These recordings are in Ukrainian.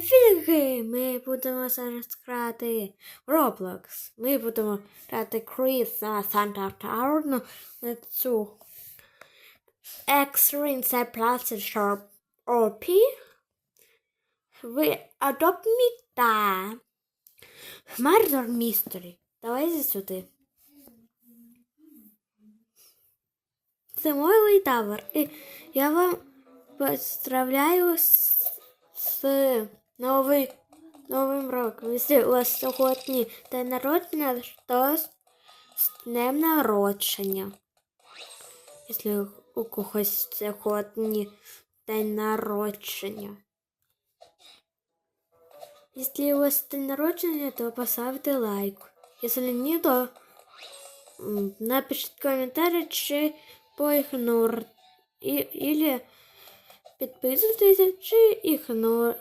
фіги! Ми будемо зараз грати Roblox. Ми будемо грати квіз на Санта Таурну на цю Extreme це Plastic Shop OP. Ви Adopt Me та Murder Mystery. Давайте сюди. Це мой тавер. І я вам поздравляю з, з новий, Новим роком. Якщо у вас сьогодні день народження, то з днем народження. Якщо у когось сьогодні день народження. Якщо у вас день народження, то поставте лайк. Якщо ні, то напишіть коментарі чи поігнор. І, или підписуйтесь чи ігнор,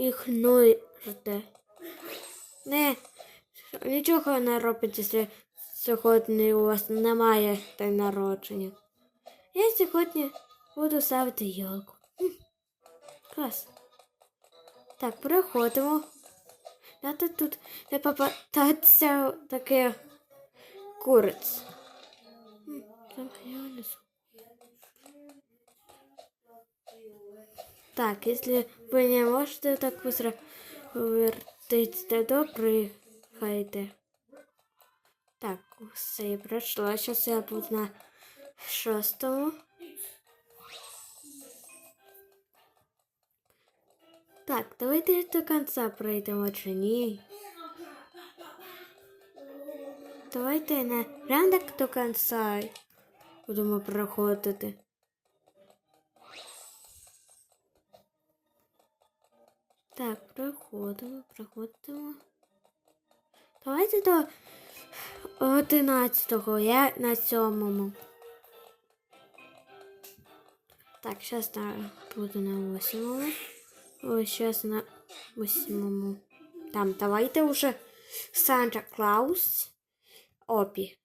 ігноруйте. Не, нічого не робить, якщо сьогодні у вас немає день народження. Я сьогодні буду ставити. Хм, Клас. Так, переходимо. Надо тут не попадатися таке куриць. Там я несу. Так, если вы не можете так быстро вертить, то прыгайте. Так, все пройшло. Сейчас я буду на шостому. Так, давайте до конца пройдемо чи ні. Давайте на рандок до конца будемо проходити. Так, проходимо, проходимо. Давайте до одинадцятого, я на сьомому. Так, зараз на, буду на восьмому. Ось зараз на восьмому. Там, давайте уже Санта Клаус. Опі.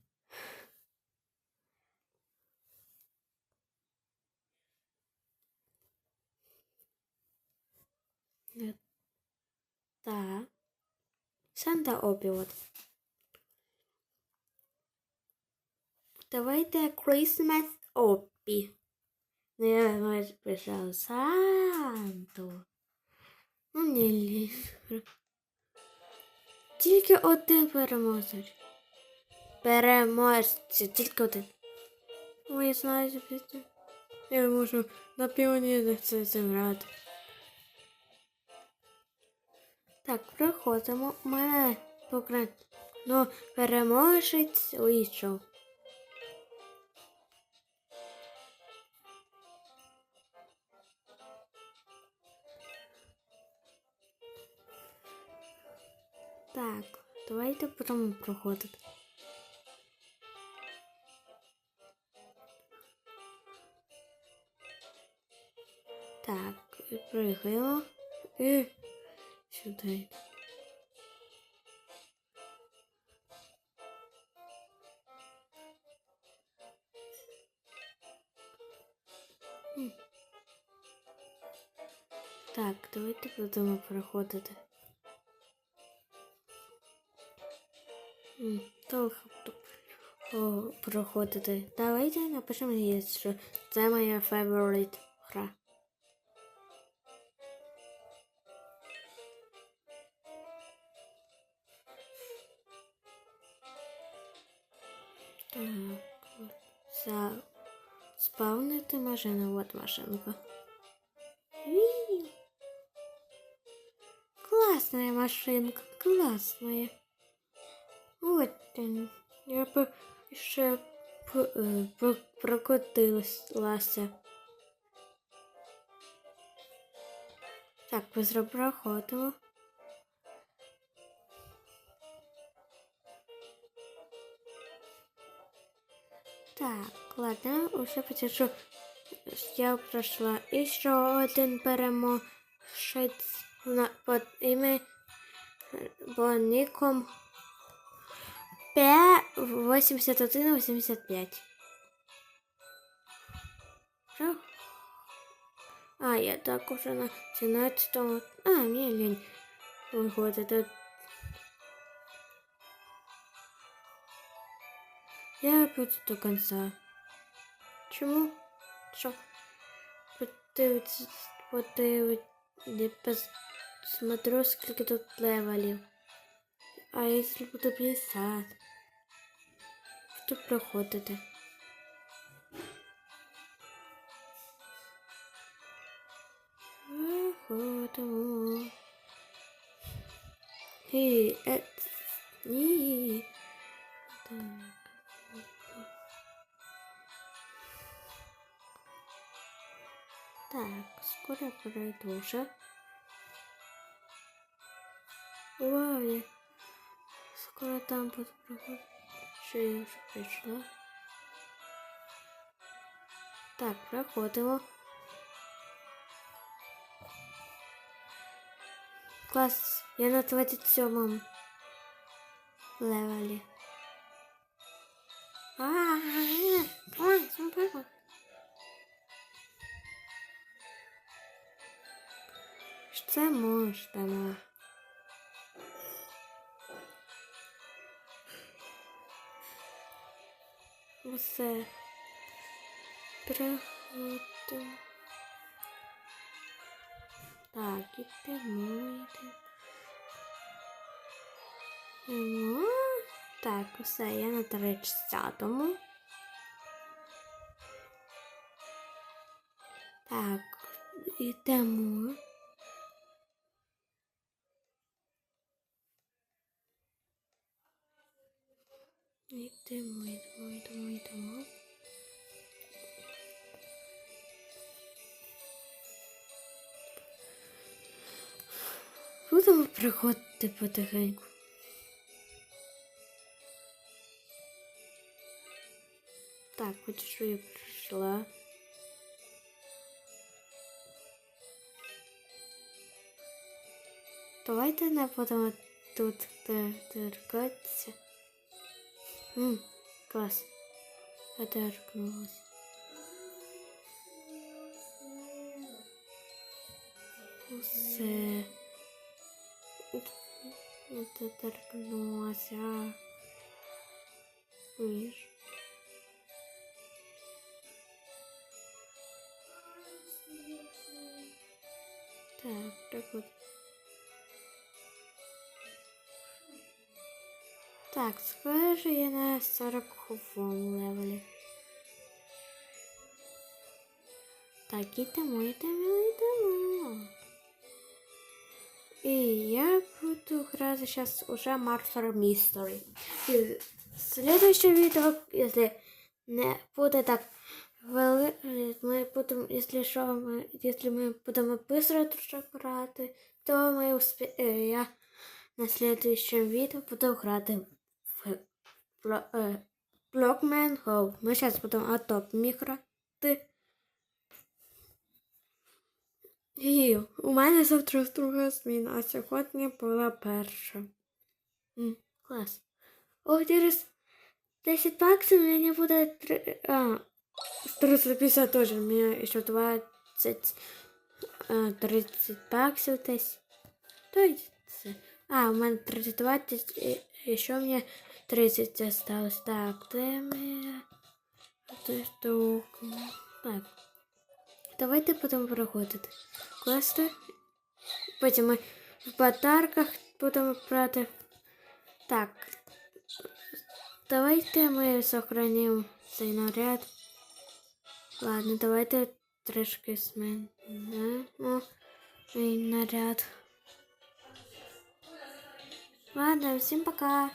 Так. Санта Опі от. Давайте Christmas Опі. Ну, я писав Санту. Ну, не ліжу. Тільки один переможець. Переможці, тільки один. Знаю, що. Я можу на піоні це зіграти. Так, проходимо. Мене покрит. Ну, переможець вийшов. Так, давайте будемо проходити. Так, і і сюди. Так, давайте будемо о, проходити. Давайте напишемо, що це моя favorite гра. Так. За... Спавнити машину, от машинка. Классная машинка, классная. Вот. Я бы еще прокотилась. Так, быстро проходимо. Так, ладно, уже потяжу. Я пройшла. І ще один переможець під ім'я Боником П8185. А, я так уже на 17 А, мне лень виходити. Я буду до конца. Чому? Що? Подивиться, подивиться, посмотрю, скільки тут левелів. А якщо буде 50? Буду проходити. Виходимо. І, е, ні. Так. Так, скоро пройду уже. Вау, я скоро там буду проходить. Що я вже прийшла. Так, проходимо. Клас, я на 27 левелі. А-а-а, Це можна. Усе. Переходимо. Так, ідемо, йдемо. Йдемо. Так, усе, я на 30-му. Так, ідемо. Йдемо, йдемо, йдемо, йдемо. Будемо приходити потихеньку. Так, хоч що я прийшла. Давайте не будемо тут торкатися. Ммм, клас. Я торкнулась. Усе. Я торкнулася. Ніж. Так, так от. Так, схоже, я на 40 левелі. Так, ідемо, ідемо, ідемо. І я буду грати сейчас уже Martyr Mystery. И следующее видео, если не буде так вели, ми будемо, якщо що, ми, якщо ми будемо быстро дуже грати, то ми успі... е, я на следующем відео буду грати в Бlo- е, Blockman Go. Ми зараз будемо атоп грати. І у мене завтра друга зміна, а сьогодні була перша. М, клас. О, через 10 баксів мені буде 3... А, 350 теж. Мені ще 20... А, 30 баксів десь. То це. А, у мене 32, і, і ще мені 30 осталось. Так, де ми... Це. Так. Давайте будемо переходити. Квести. Потім ми в подарках будемо брати. Так. Давайте ми сохранимо цей наряд. Ладно, давайте трішки змінимо мій наряд. Ладно, всім пока.